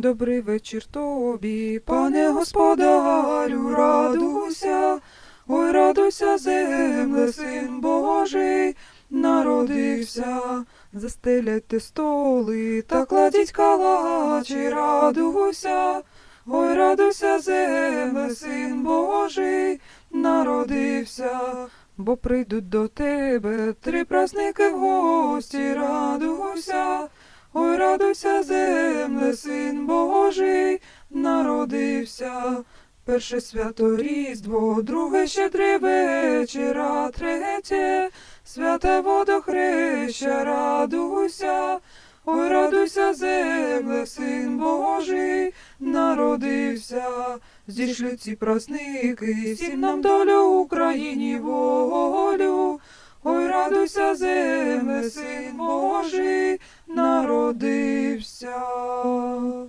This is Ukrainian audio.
Добрий вечір тобі, пане господарю, радуйся, ой, радуйся, земле, син Божий, народився. Застеляйте столи та кладіть калачі, радуйся, ой, радуйся, земле, син Божий, народився. Бо прийдуть до тебе три праздники в гості, радуйся, ой, радуйся, земле, син Божий, народився. Перше свято Різдво, друге щедрий вечір, а третє святе водохреща, радуйся, ой, радуйся, земле, син Божий, народився. Зійшли ці праздники, всім нам долю Україні волю. Ой, радуйся, земле, син Божий, народився.